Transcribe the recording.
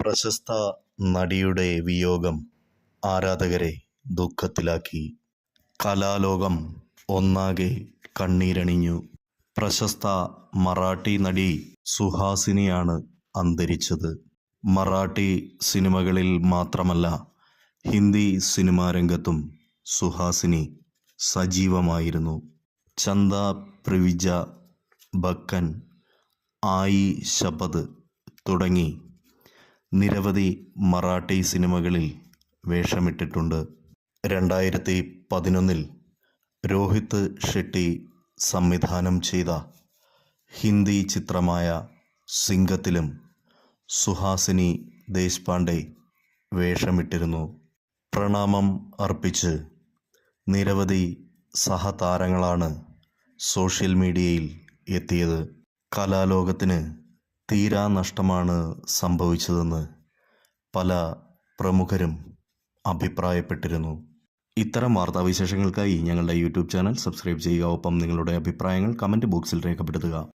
പ്രശസ്ത നടിയുടെ വിയോഗം ആരാധകരെ ദുഃഖത്തിലാക്കി. കലാലോകം ഒന്നാകെ കണ്ണീരണിഞ്ഞു. പ്രശസ്ത മറാഠി നടി സുഹാസിനിയാണ് അന്തരിച്ചത്. മറാഠി സിനിമകളിൽ മാത്രമല്ല ഹിന്ദി സിനിമാ രംഗത്തും സുഹാസിനി സജീവമായിരുന്നു. ചന്ദ പ്രിവിജ ബക്കൻ ആയി ശപത് തുടങ്ങി നിരവധി മറാഠി സിനിമകളിൽ വേഷമിട്ടിട്ടുണ്ട്. രണ്ടായിരത്തി പതിനൊന്നിൽ രോഹിത് ഷെട്ടി സംവിധാനം ചെയ്ത ഹിന്ദി ചിത്രമായ സിംഗത്തിലും സുഹാസിനി ദേശ്പാണ്ഡെ വേഷമിട്ടിരുന്നു. പ്രണാമം അർപ്പിച്ച് നിരവധി സഹതാരങ്ങളാണ് സോഷ്യൽ മീഡിയയിൽ എത്തിയത്. കലാലോകത്തിന് തീരാ നഷ്ടമാണ് സംഭവിച്ചതെന്ന് പല പ്രമുഖരും അഭിപ്രായപ്പെട്ടിരുന്നു. ഇത്തരം വാർത്താവിശേഷങ്ങൾക്കായി ഞങ്ങളുടെ യൂട്യൂബ് ചാനൽ സബ്സ്ക്രൈബ് ചെയ്യുക. ഒപ്പം നിങ്ങളുടെ അഭിപ്രായങ്ങൾ കമന്റ് ബോക്സിൽ രേഖപ്പെടുത്തുക.